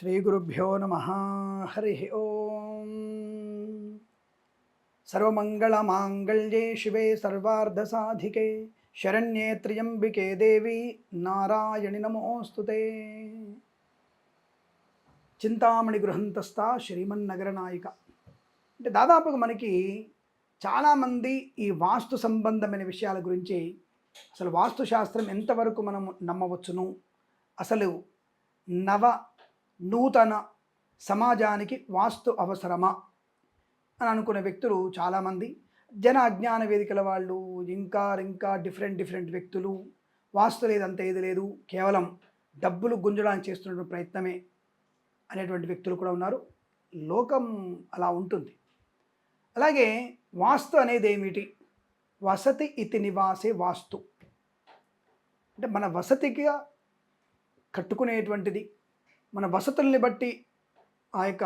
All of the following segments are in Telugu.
శ్రీగురుభ్యో నమ. హరి ఓం. సర్వమంగళమాంగళ్యే శివే సర్వార్ధసాధికే. శరణ్యే త్ర్యంబికే దేవి. నారాయణి నమోస్తుతే చింతామణి గృహంతస్థ శ్రీమన్నగర నాయిక. అంటే దాదాపుగా మనకి చాలామంది ఈ వాస్తు సంబంధమైన విషయాల గురించి అసలు వాస్తుశాస్త్రం ఎంతవరకు మనం నమ్మవచ్చును? అసలు నవ నూతన సమాజానికి వాస్తు అవసరమా? అని అనుకునే వ్యక్తులు చాలామంది. జన అజ్ఞాన వేదికల వాళ్ళు ఇంకా ఇంకా డిఫరెంట్ డిఫరెంట్ వ్యక్తులు. వాస్తు లేదంత ఏది లేదు. కేవలం డబ్బులు గుంజడానికి చేస్తున్నటువంటి ప్రయత్నమే అనేటువంటి వ్యక్తులు కూడా ఉన్నారు. లోకం అలా ఉంటుంది. అలాగే వాస్తు అనేది ఏమిటి? వసతి ఇతి నివాసే వాస్తు. అంటే మన వసతిగా కట్టుకునేటువంటిది మన వసతుల్ని బట్టి ఆ యొక్క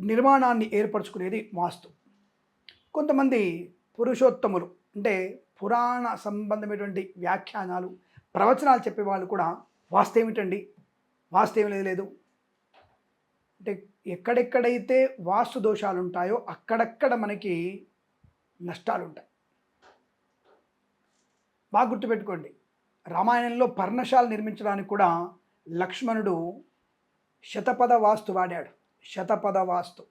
నిర్మాణాన్ని ఏర్పరచుకునేది వాస్తు. కొంతమంది పురుషోత్తములు అంటే పురాణ సంబంధమైనటువంటి వ్యాఖ్యానాలు ప్రవచనాలు చెప్పేవాళ్ళు కూడా వాస్తు ఏమిటండి? వాస్తు ఏమి లేదు లేదు. అంటే ఎక్కడెక్కడైతే వాస్తు దోషాలు ఉంటాయో అక్కడక్కడ మనకి నష్టాలు ఉంటాయి బాగా గుర్తుపెట్టుకోండి. రామాయణంలో పర్ణశాల నిర్మించడానికి కూడా లక్ష్మణుడు శతపద వాస్తు వాడాడు. శతపద వాస్తు.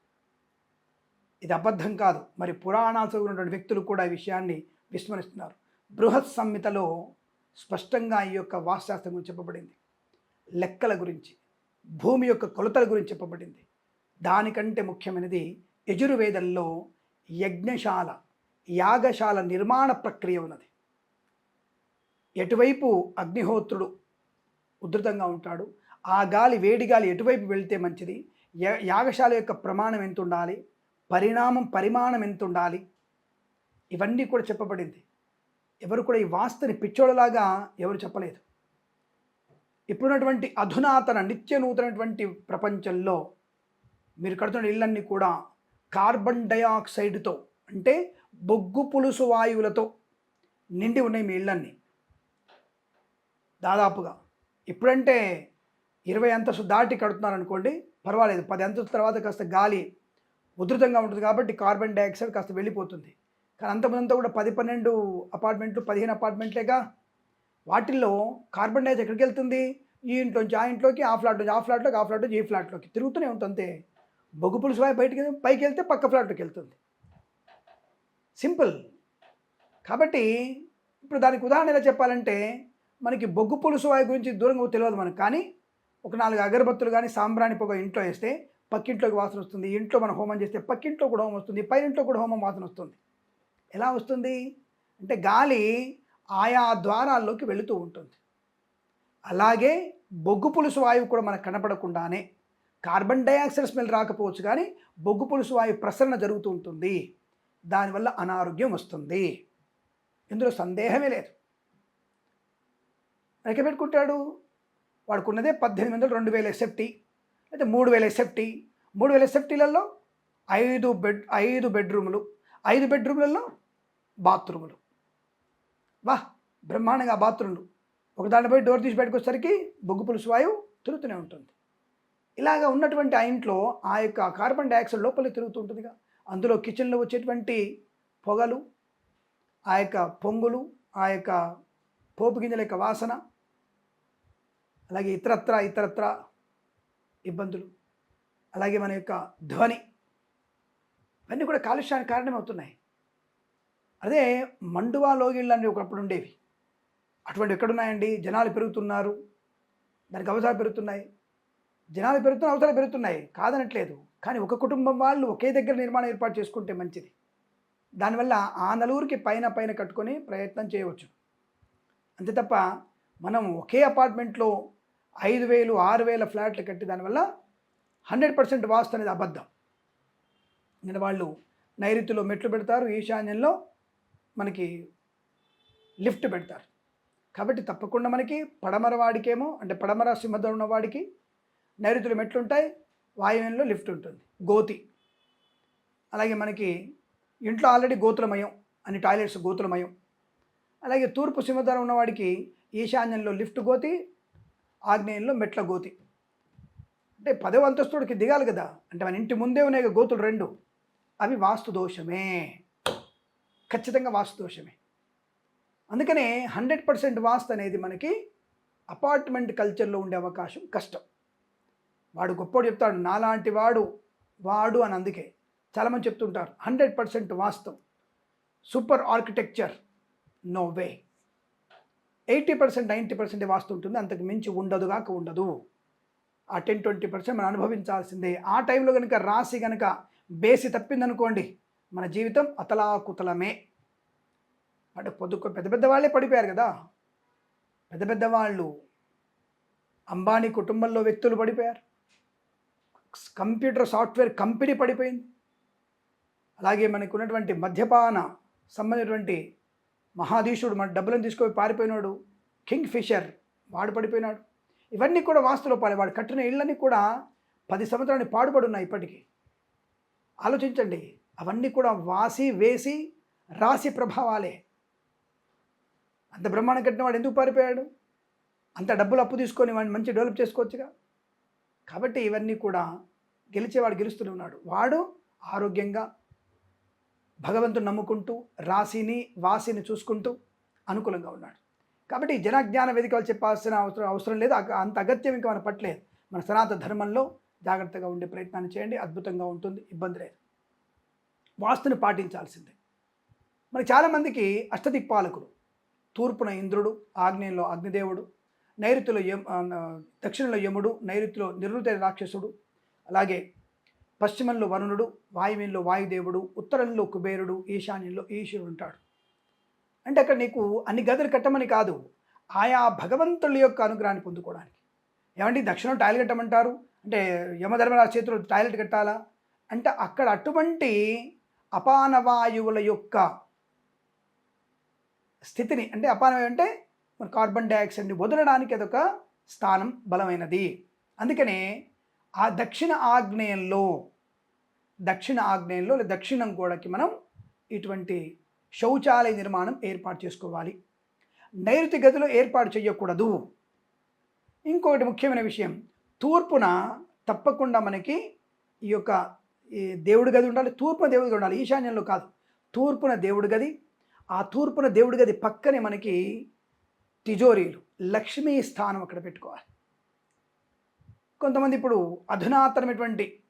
ఇది అబద్ధం కాదు. మరి పురాణాలు ఉన్నటువంటి వ్యక్తులు కూడా ఈ విషయాన్ని విస్మరిస్తున్నారు. బృహత్ సంహితలో స్పష్టంగా ఈ యొక్క వాస్తుశాస్త్రం గురించి చెప్పబడింది. లెక్కల గురించి భూమి యొక్క కొలతల గురించి చెప్పబడింది. దానికంటే ముఖ్యమైనది యజుర్వేదంలో యజ్ఞశాల యాగశాల నిర్మాణ ప్రక్రియ ఉన్నది. ఎటువైపు అగ్నిహోత్రుడు ఉధృతంగా ఉంటాడు. ఆ గాలి వేడి గాలి ఎటువైపు వెళ్తే మంచిది? యాగశాల యొక్క ప్రమాణం ఎంత ఉండాలి పరిణామం పరిమాణం ఎంత ఉండాలి ఇవన్నీ కూడా చెప్పబడింది. ఎవరు కూడా ఈ వాస్తుని పిచ్చోడలాగా ఎవరు చెప్పలేదు. ఇప్పుడున్నటువంటి అధునాతన నిత్య నూతనటువంటి ప్రపంచంలో మీరు కడుతున్న ఇళ్ళన్నీ కూడా కార్బన్ డయాక్సైడ్తో అంటే బొగ్గు పులుసు వాయువులతో నిండి ఉన్నాయి మీ ఇళ్ళన్నీ. దాదాపుగా ఇప్పుడంటే ఇరవై అంతస్తు దాటి కడుతున్నారు అనుకోండి పర్వాలేదు. పది అంతస్తు తర్వాత కాస్త గాలి ఉధృతంగా ఉంటుంది కాబట్టి కార్బన్ డైఆక్సైడ్ కాస్త వెళ్ళిపోతుంది. కానీ అంతమంతా కూడా పది పన్నెండు అపార్ట్మెంట్లు పదిహేను అపార్ట్మెంట్లేగా? వాటిల్లో కార్బన్ డైఆక్సైడ్ ఎక్కడికి వెళ్తుంది? ఈ ఇంట్లోంచి ఆ ఇంట్లోకి ఆ ఫ్లాట్ నుంచి ఆ ఫ్లాట్లోకి ఆ ఫ్లాట్ నుంచి ఈ ఫ్లాట్లోకి తిరుగుతూనే ఉంటుంది అంతే. బొగ్గు పులుసు బయటికి పైకి వెళ్తే పక్క ఫ్లాట్లోకి వెళ్తుంది. సింపుల్. కాబట్టి ఇప్పుడు దానికి ఉదాహరణ ఎలా చెప్పాలంటే మనకి బొగ్గు పులుసు వాయు గురించి దూరంగా తెలియదు మనకు. కానీ ఒక నాలుగు అగరబత్తులు కానీ సాంబ్రాణి పొగ ఇంట్లో వేస్తే పక్కింట్లోకి వాసన వస్తుంది. ఇంట్లో మనం హోమం చేస్తే పక్కింట్లో కూడా హోమం వస్తుంది. పైనింట్లో కూడా హోమం వాసన వస్తుంది. ఎలా వస్తుంది? అంటే గాలి ఆయా ద్వారాల్లోకి వెళుతూ ఉంటుంది. అలాగే బొగ్గు పులుసు వాయువు కూడా మనకు కనపడకుండానే కార్బన్ డైఆక్సైడ్ స్మెల్ రాకపోవచ్చు కానీ బొగ్గు పులుసు వాయువు ప్రసరణ జరుగుతూ ఉంటుంది. దానివల్ల అనారోగ్యం వస్తుంది. ఇందులో సందేహమే లేదు. ఎక్కడ పెట్టుకుంటాడు? వాడుకున్నదే పద్దెనిమిది వందలు రెండు వేల ఎస్ఎఫ్టీ అయితే మూడు వేల ఎస్ఎఫ్టీ మూడు వేల ఎస్ఎఫ్టీలలో ఐదు బెడ్ ఐదు బెడ్రూములు ఐదు బెడ్రూములలో బాత్రూములు. వా బ్రహ్మాండంగా బాత్రూములు ఒక పోయి డోర్ తీసి పెట్టుకొచ్చేసరికి బొగ్గు పులుసు వాయువు తిరుగుతూనే ఉంటుంది. ఇలాగ ఉన్నటువంటి ఆ ఇంట్లో ఆ యొక్క కార్బన్ డైఆక్సైడ్ లోపలికి తిరుగుతూ ఉంటుందిగా. అందులో కిచెన్లో వచ్చేటువంటి పొగలు ఆ యొక్క పొంగులు ఆ యొక్క పోపు గింజల యొక్క వాసన అలాగే ఇతరత్ర ఇతరత్ర ఇబ్బందులు అలాగే మన యొక్క ధ్వని ఇవన్నీ కూడా కాలుష్యానికి కారణమవుతున్నాయి. అదే మండువా లోగిళ్ళు అనేవి ఒకప్పుడు ఉండేవి. అటువంటి ఎక్కడున్నాయండి? జనాలు పెరుగుతున్నారు. దానికి అవసరాలు పెరుగుతున్నాయి. జనాలు పెరుగుతున్న అవసరాలు పెరుగుతున్నాయి. కాదనట్లేదు. కానీ ఒక కుటుంబం వాళ్ళు ఒకే దగ్గర నిర్మాణం ఏర్పాటు చేసుకుంటే మంచిది. దానివల్ల ఆ నలుగురికి పైన పైన కట్టుకొని ప్రయత్నం చేయవచ్చు. అంతే తప్ప మనం ఒకే అపార్ట్మెంట్లో ఐదు వేలు ఆరు వేల ఫ్లాట్లు కట్టి దానివల్ల హండ్రెడ్ పర్సెంట్ వాస్తు అనేది అబద్ధం. నేను వాళ్ళు నైరుతిలో మెట్లు పెడతారు ఈశాన్యంలో మనకి లిఫ్ట్ పెడతారు. కాబట్టి తప్పకుండా మనకి పడమర వాడికేమో అంటే పడమర సింహద్వారం ఉన్న వాడికి నైరుతిలో మెట్లు ఉంటాయి వాయువ్యంలో లిఫ్ట్ ఉంటుంది గోతి. అలాగే మనకి ఇంట్లో ఆల్రెడీ గోతులమయం అన్ని టాయిలెట్స్ గోతులమయం అలాగే తూర్పు సింహద్వారం ఉన్నవాడికి ఈశాన్యంలో లిఫ్ట్ గోతి ఆగ్నేయంలో మెట్ల గోతి. అంటే పదవ అంతస్తుడికి దిగాలి కదా. అంటే మన ఇంటి ముందే ఉన్నాయి గోతులు రెండు. అవి వాస్తు దోషమే. ఖచ్చితంగా వాస్తు దోషమే. అందుకనే హండ్రెడ్ పర్సెంట్ వాస్తు అనేది మనకి అపార్ట్మెంట్ కల్చర్లో ఉండే అవకాశం కష్టం. వాడు గొప్పోడు చెప్తాడు నాలాంటి వాడు వాడు అని అందుకే చాలామంది చెప్తుంటారు హండ్రెడ్ పర్సెంట్ వాస్తవం. Super architecture no way. Eighty percent ninety percent vastu ఉంటుంది అంతకు మించి ఉండదుగాక ఉండదు. ఆ టెన్ ట్వంటీ పర్సెంట్ మనం అనుభవించాల్సిందే. ఆ టైంలో కనుక రాసి కనుక బేసి తప్పిందనుకోండి మన జీవితం అతలాకుతలమే. అంటే పొద్దు పెద్ద పెద్ద వాళ్ళే పడిపోయారు కదా. పెద్ద పెద్ద వాళ్ళు అంబానీ కుటుంబంలో వ్యక్తులు పడిపోయారు. కంప్యూటర్ సాఫ్ట్వేర్ కంపెనీ పడిపోయింది. అలాగే మనకు ఉన్నటువంటి మద్యపాన సంబంధించినటువంటి మహాధీశుడు మన డబ్బులను తీసుకొని పారిపోయినాడు. కింగ్ ఫిషర్ వాడు పడిపోయినాడు. ఇవన్నీ కూడా వాస్తులోపాలి వాడు కట్టిన ఇళ్ళని కూడా పది సంవత్సరాన్ని పాడుపడి ఉన్నాయి ఇప్పటికీ. ఆలోచించండి అవన్నీ కూడా వాసి వేసి రాసి ప్రభావాలే. అంత బ్రహ్మాండం కట్టిన వాడు ఎందుకు పారిపోయాడు? అంత డబ్బులు అప్పు తీసుకొని వాడిని మంచి డెవలప్ చేసుకోవచ్చుగా? కాబట్టి ఇవన్నీ కూడా గెలిచేవాడు గెలుస్తూనే ఉన్నాడు. వాడు ఆరోగ్యంగా భగవంతుని నమ్ముకుంటూ రాశిని వాసిని చూసుకుంటూ అనుకూలంగా ఉన్నాడు. కాబట్టి జనజ్ఞాన వేదికలు చెప్పాల్సిన అవసరం అవసరం లేదు. అంత అగత్యం ఇంకా మన పట్టలేదు. మన సనాతన ధర్మంలో జాగ్రత్తగా ఉండే ప్రయత్నాన్ని చేయండి. అద్భుతంగా ఉంటుంది. ఇబ్బంది లేదు. వాస్తుని పాటించాల్సిందే. మనకి చాలామందికి అష్టదిక్పాలకుడు తూర్పున ఇంద్రుడు ఆగ్నేయంలో అగ్నిదేవుడు నైరుతిలో యమ దక్షిణంలో యముడు నైరుతిలో నిర్వృత రాక్షసుడు అలాగే పశ్చిమంలో వరుణుడు వాయువ్యంలో వాయుదేవుడు ఉత్తరంలో కుబేరుడు ఈశాన్యంలో ఈశ్వరుడు ఉంటాడు. అంటే అక్కడ నీకు అన్ని గదులు కట్టమని కాదు ఆయా భగవంతుల యొక్క అనుగ్రహాన్ని పొందుకోవడానికి. ఏమండి దక్షిణం టాయిలెట్ కట్టమంటారు? అంటే యమధర్మరాజు చేతిలో టాయిలెట్ కట్టాలా? అంటే అక్కడ అటువంటి అపానవాయువుల యొక్క స్థితిని అంటే అపానవాయువు అంటే మన కార్బన్ డైఆక్సైడ్ని వదలడానికి అదొక స్థానం బలమైనది. అందుకనే ఆ దక్షిణ ఆగ్నేయంలో దక్షిణ ఆగ్నేయంలో లేదా దక్షిణం గోడకి మనం ఇటువంటి శౌచాలయ నిర్మాణం ఏర్పాటు చేసుకోవాలి. నైరుతి గదిలో ఏర్పాటు చేయకూడదు. ఇంకొకటి ముఖ్యమైన విషయం తూర్పున తప్పకుండా మనకి ఈ యొక్క ఈ దేవుడి గది ఉండాలి. తూర్పున దేవుడి గది ఉండాలి. ఈశాన్యంలో కాదు. తూర్పున దేవుడి గది ఆ తూర్పున దేవుడి గది పక్కనే మనకి తిజోరీలు లక్ష్మీ స్థానం అక్కడ పెట్టుకోవాలి. కొంతమంది ఇప్పుడు అధునాతనమైనటువంటి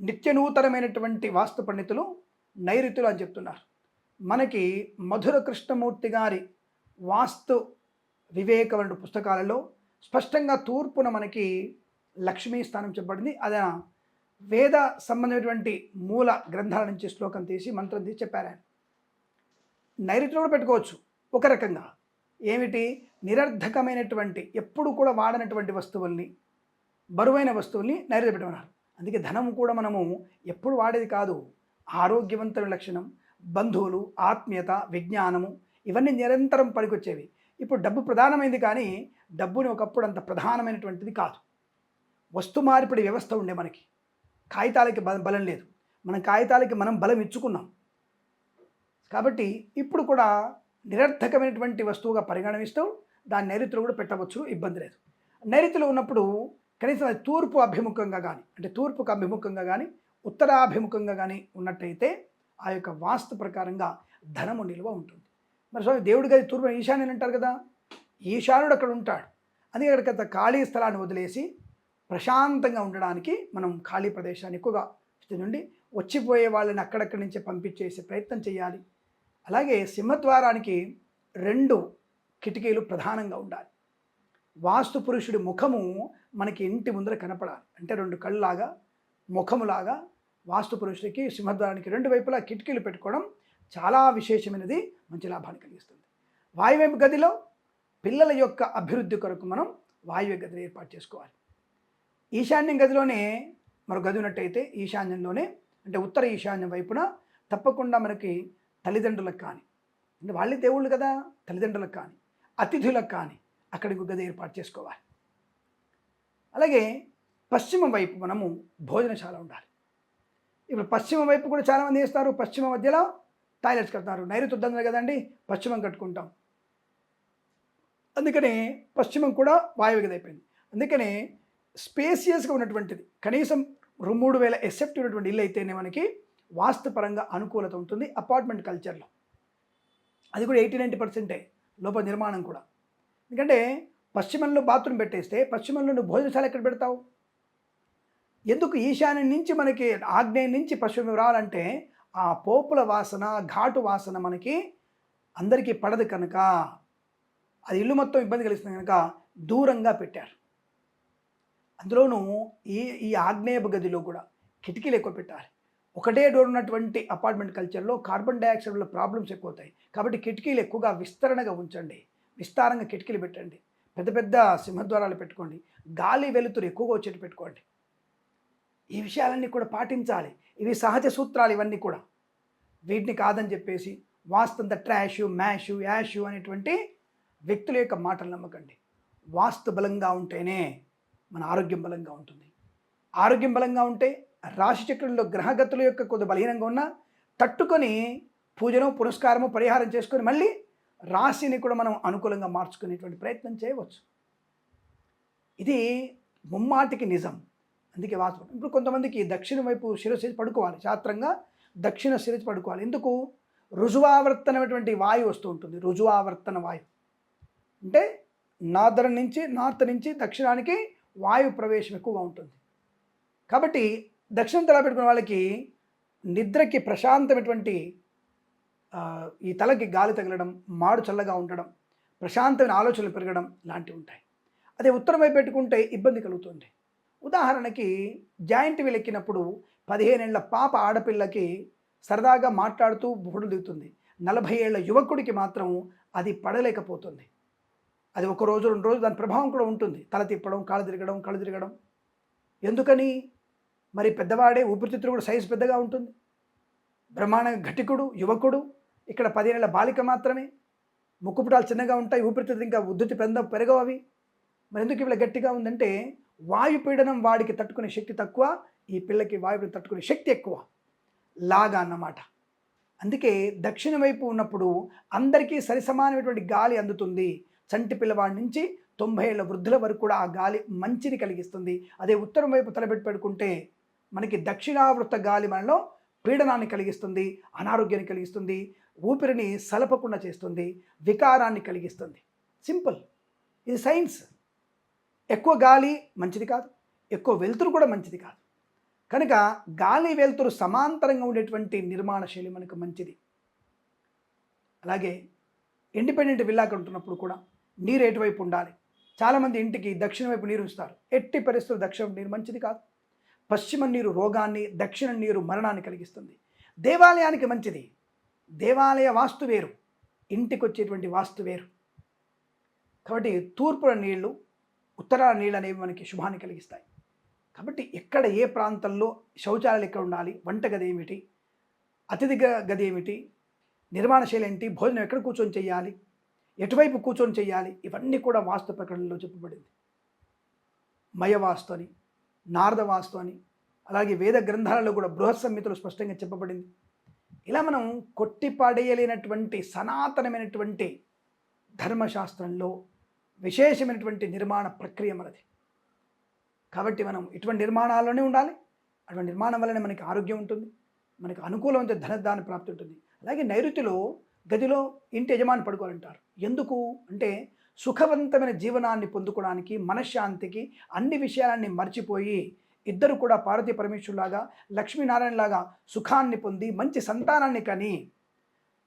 నిత్య నూతనమైనటువంటి వాస్తు పండితులు నైరుతులు అని చెప్తున్నారు. మనకి మధుర కృష్ణమూర్తి గారి వాస్తు వివేక వంటి పుస్తకాలలో స్పష్టంగా తూర్పున మనకి లక్ష్మీ స్థానం చెప్పబడింది. అది వేద సంబంధమైనటువంటి మూల గ్రంథాల నుంచి శ్లోకం తీసి మంత్రం తీసి చెప్పారు ఆయన. నైరుతిలో కూడా పెట్టుకోవచ్చు. ఒక రకంగా ఏమిటి? నిరర్ధకమైనటువంటి ఎప్పుడు కూడా వాడనటువంటి వస్తువుల్ని బరువైన వస్తువుల్ని నైరుతి పెట్టమన్నారు అందుకే ధనం కూడా మనము ఎప్పుడు వాడేది కాదు. ఆరోగ్యవంతుల లక్షణం బంధువులు ఆత్మీయత విజ్ఞానము ఇవన్నీ నిరంతరం పనికొచ్చేవి. ఇప్పుడు డబ్బు ప్రధానమైంది కానీ డబ్బుని ఒకప్పుడు అంత ప్రధానమైనటువంటిది కాదు. వస్తు మార్పిడి వ్యవస్థ ఉండే మనకి. కాగితాలకి బలం లేదు. మనం కాగితాలకి మనం బలం ఇచ్చుకున్నాం. కాబట్టి ఇప్పుడు కూడా నిరర్థకమైనటువంటి వస్తువుగా పరిగణిస్తూ దాని నైరుతిలో కూడా పెట్టవచ్చు ఇబ్బంది లేదు. నైరుతిలో ఉన్నప్పుడు కనీసం అది తూర్పు అభిముఖంగా కానీ అంటే తూర్పుకు అభిముఖంగా కానీ ఉత్తరాభిముఖంగా కానీ ఉన్నట్టయితే ఆ యొక్క వాస్తు ప్రకారంగా ధనము నిల్వ ఉంటుంది. మరి స్వామి దేవుడి గది తూర్పు ఈశాన్యులు అంటారు కదా? ఈశానుడు అక్కడ ఉంటాడు. అందుకే అక్కడికి ఖాళీ స్థలాన్ని వదిలేసి ప్రశాంతంగా ఉండడానికి మనం ఖాళీ ప్రదేశాన్ని ఎక్కువగా నుండి వచ్చిపోయే వాళ్ళని అక్కడక్కడి నుంచే పంపించేసే ప్రయత్నం చేయాలి. అలాగే సింహద్వారానికి రెండు కిటికీలు ప్రధానంగా ఉండాలి. వాస్తు పురుషుడి ముఖము మనకి ఇంటి ముందర కనపడాలి. అంటే రెండు కళ్ళులాగా ముఖములాగా వాస్తు పురుషుడికి సింహద్వారానికి రెండు వైపులా కిటికీలు పెట్టుకోవడం చాలా విశేషమైనది మంచి లాభాన్ని కలిగిస్తుంది. వాయువ్య గదిలో పిల్లల యొక్క అభివృద్ధి కొరకు మనం వాయువ్య గదిని ఏర్పాటు చేసుకోవాలి. ఈశాన్యం గదిలోనే మరో గది ఉన్నట్టయితే ఈశాన్యంలోనే అంటే ఉత్తర ఈశాన్యం వైపున తప్పకుండా మనకి తల్లిదండ్రులకు కానీ అంటే వాళ్ళే దేవుళ్ళు కదా తల్లిదండ్రులకు కానీ అతిథులకు కానీ అక్కడికి గది ఏర్పాటు చేసుకోవాలి. అలాగే పశ్చిమ వైపు మనము భోజనశాల ఉండాలి. ఇప్పుడు పశ్చిమ వైపు కూడా చాలామంది చేస్తారు. పశ్చిమ మధ్యలో టాయిలెట్స్ కడతారు. నైరుతి వద్దన్నారు కదండి పశ్చిమం కట్టుకుంటాం. అందుకనే పశ్చిమం కూడా వాయువ్య గది అయిపోయింది. అందుకనే స్పేసియస్గా ఉన్నటువంటిది కనీసం మూడు వేల ఎసెప్ట్ ఉన్నటువంటి ఇల్లు అయితేనే మనకి వాస్తుపరంగా అనుకూలత ఉంటుంది అపార్ట్మెంట్ కల్చర్లో అది కూడా ఎయిటీ నైంటీ పర్సెంటే లోపల నిర్మాణం కూడా. ఎందుకంటే పశ్చిమంలో బాత్రూమ్ పెట్టేస్తే పశ్చిమంలో నువ్వు భోజనశాల ఎక్కడ పెడతావు? ఎందుకు ఈశాన్యం నుంచి మనకి ఆగ్నేయం నుంచి పశ్చిమం రావాలంటే ఆ పోపుల వాసన ఘాటు వాసన మనకి అందరికీ పడదు కనుక అది ఇల్లు మొత్తం ఇబ్బంది కలిగిస్తుంది కనుక దూరంగా పెట్టారు. అందులోనూ ఈ ఈ ఆగ్నేయపు గదిలో కూడా కిటికీలు ఎక్కువ పెట్టాలి. ఒకటే డోర్ ఉన్నటువంటి అపార్ట్మెంట్ కల్చర్లో కార్బన్ డైఆక్సైడ్ వల్ల ప్రాబ్లమ్స్ ఎక్కువ అవుతాయి కాబట్టి కిటికీలు ఎక్కువగా విస్తరణగా ఉంచండి. విస్తారంగా కిటికీలు పెట్టండి. పెద్ద పెద్ద సింహద్వారాలు పెట్టుకోండి. గాలి వెలుతురు ఎక్కువగా వచ్చేట్టు పెట్టుకోండి. ఈ విషయాలన్నీ కూడా పాటించాలి. ఇవి సహజ సూత్రాలు ఇవన్నీ కూడా. వీటిని కాదని చెప్పేసి వాస్తంత ట్రాషు మ్యాషు యాషు అనేటువంటి వ్యక్తుల యొక్క మాటలు నమ్మకండి. వాస్తు బలంగా ఉంటేనే మన ఆరోగ్యం బలంగా ఉంటుంది. ఆరోగ్యం బలంగా ఉంటే రాశిచక్రంలో గ్రహగతుల యొక్క కొద్ది బలహీనంగా ఉన్నా తట్టుకొని పూజను పురస్కారము పరిహారం చేసుకొని మళ్ళీ రాశిని కూడా మనం అనుకూలంగా మార్చుకునేటువంటి ప్రయత్నం చేయవచ్చు. ఇది ముమ్మాటికి నిజం. అందుకే వాస్తవం. ఇప్పుడు కొంతమందికి దక్షిణ వైపు శిరస్సు పడుకోవాలి. శాస్త్రంగా దక్షిణ శిరస్సు పడుకోవాలి. ఎందుకు? రుజువావర్తనమైనటువంటి వాయువు వస్తూ ఉంటుంది. రుజువావర్తన వాయువు. అంటే నార్దర్న్ నుంచి నార్త్ నుంచి దక్షిణానికి వాయు ప్రవేశం ఎక్కువగా ఉంటుంది. కాబట్టి దక్షిణం తల పెట్టుకున్న వాళ్ళకి నిద్రకి ప్రశాంతమైనటువంటి ఈ తలకి గాలి తగలడం మాడు చల్లగా ఉండడం ప్రశాంతమైన ఆలోచనలు పెరగడం లాంటివి ఉంటాయి. అదే ఉత్తరం వైపు పెట్టుకుంటే ఇబ్బంది కలుగుతుంది. ఉదాహరణకి జాయింట్ వీల్ ఎక్కినప్పుడు పదిహేనేళ్ళ పాప ఆడపిల్లకి సరదాగా మాట్లాడుతూ బుహుడు దిగుతుంది. నలభై ఏళ్ళ యువకుడికి మాత్రం అది పడలేకపోతుంది. అది ఒక రోజు రెండు రోజులు దాని ప్రభావం కూడా ఉంటుంది. తల తిప్పడం కాళ్ళు తిరగడం కళ్ళు తిరగడం. ఎందుకని? మరి పెద్దవాడే ఊపిరితిత్తులు కూడా సైజు పెద్దగా ఉంటుంది. బ్రహ్మాండ ఘటికుడు యువకుడు ఇక్కడ పదిహేనేళ్ళ బాలిక మాత్రమే. ముక్కుపుటాలు చిన్నగా ఉంటాయి ఊపిరితిత్తులు ఇంకా ఉద్ధృతి పెంద పెరగవు అవి. మరి ఎందుకు ఇవాళ గట్టిగా ఉందంటే వాయు పీడనం వాడికి తట్టుకునే శక్తి తక్కువ ఈ పిల్లకి వాయుపీడనం తట్టుకునే శక్తి ఎక్కువ. లాగా అన్నమాట. అందుకే దక్షిణ వైపు ఉన్నప్పుడు అందరికీ సరిసమానమైనటువంటి గాలి అందుతుంది. చంటి పిల్లవాడి నుంచి తొంభై ఏళ్ళ వృద్ధుల వరకు కూడా ఆ గాలి మంచిని కలిగిస్తుంది. అదే ఉత్తరం వైపు తలపెట్టి పెట్టుకుంటే మనకి దక్షిణావృత గాలి మనలో పీడనాన్ని కలిగిస్తుంది అనారోగ్యాన్ని కలిగిస్తుంది ఊపిరిని సలపకుండా చేస్తుంది వికారాన్ని కలిగిస్తుంది. సింపుల్ ఇది సైన్స్ ఎక్కువ గాలి మంచిది కాదు. ఎక్కువ వెలుతురు కూడా మంచిది కాదు. కనుక గాలి వెలుతురు సమాంతరంగా ఉండేటువంటి నిర్మాణ శైలి మనకు మంచిది. అలాగే ఇండిపెండెంట్ విల్లాకి ఉంటున్నప్పుడు కూడా నీరు ఎటువైపు ఉండాలి? చాలామంది ఇంటికి దక్షిణ వైపు నీరు ఉంచుతారు. ఎట్టి పరిస్థితులు దక్షిణ నీరు మంచిది కాదు. పశ్చిమ నీరు రోగాన్ని దక్షిణ నీరు మరణాన్ని కలిగిస్తుంది. దేవాలయానికి మంచిది. దేవాలయ వాస్తు వేరు ఇంటికి వచ్చేటువంటి వాస్తు వేరు. కాబట్టి తూర్పుల నీళ్ళు ఉత్తరాల నీళ్ళు అనేవి మనకి శుభాన్ని కలిగిస్తాయి. కాబట్టి ఎక్కడ ఏ ప్రాంతంలో శౌచాలయాలు ఎక్కడ ఉండాలి వంటగది ఏమిటి అతిథి గది ఏమిటి నిర్మాణశైలి ఏంటి భోజనం ఎక్కడ కూర్చొని చేయాలి ఎటువైపు కూర్చొని చేయాలి ఇవన్నీ కూడా వాస్తు ప్రకటనలో చెప్పబడింది. మయవాస్తు అని నారద వాస్తు అని అలాగే వేద గ్రంథాలలో కూడా బృహత్ సంహితలు స్పష్టంగా చెప్పబడింది. ఇలా మనం కొట్టిపాడేయలేనటువంటి సనాతనమైనటువంటి ధర్మశాస్త్రంలో విశేషమైనటువంటి నిర్మాణ ప్రక్రియ మనది. కాబట్టి మనం ఇటువంటి నిర్మాణాల్లోనే ఉండాలి. అటువంటి నిర్మాణం వల్లనే మనకి ఆరోగ్యం ఉంటుంది. మనకు అనుకూలమైన ధనదాన ప్రాప్తి ఉంటుంది. అలాగే నైరుతిలో గదిలో ఇంటి యజమాని పడుకోవాలంటారు. ఎందుకు? అంటే సుఖవంతమైన జీవనాన్ని పొందుకోవడానికి మనశ్శాంతికి అన్ని విషయాలన్నీ మర్చిపోయి ఇద్దరు కూడా పార్వతీ పరమేశ్వరులాగా లక్ష్మీనారాయణలాగా సుఖాన్ని పొంది మంచి సంతానాన్ని కని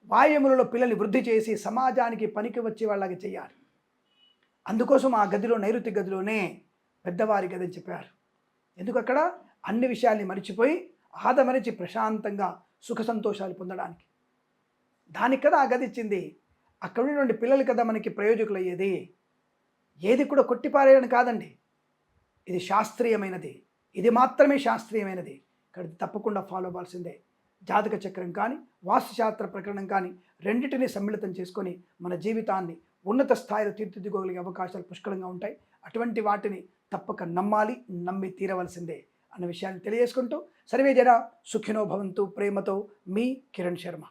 వాయములలో పిల్లల్ని వృద్ధి చేసి సమాజానికి పనికి వచ్చే వాళ్ళగా చేయాలి. అందుకోసం ఆ గదిలో నైరుతి గదిలోనే పెద్దవారి గది అని చెప్పారు. ఎందుకు అక్కడ? అన్ని విషయాల్ని మరిచిపోయి ఆదమరిచి ప్రశాంతంగా సుఖ సంతోషాలు పొందడానికి. దానికి కదా ఆ గది ఇచ్చింది? అక్కడ ఉన్నటువంటి పిల్లలు కదా మనకి ప్రయోజకులు అయ్యేది ఏది కూడా కొట్టిపారేయడం కాదండి. ఇది శాస్త్రీయమైనది. ఇది మాత్రమే శాస్త్రీయమైనది. ఇక్కడ తప్పకుండా ఫాలో అవ్వాల్సిందే. జాతక చక్రం కానీ వాస్తుశాస్త్ర ప్రకరణం కానీ రెండింటినీ సమ్మిళితం చేసుకొని మన జీవితాన్ని ఉన్నత స్థాయిలో తీర్చిదిద్దుకోగలిగే అవకాశాలు పుష్కలంగా ఉంటాయి. అటువంటి వాటిని తప్పక నమ్మాలి నమ్మి తీరవలసిందే అన్న విషయాన్ని తెలియజేసుకుంటూ సర్వే జన సుఖినో భవంతు ప్రేమతో మీ కిరణ్ శర్మ.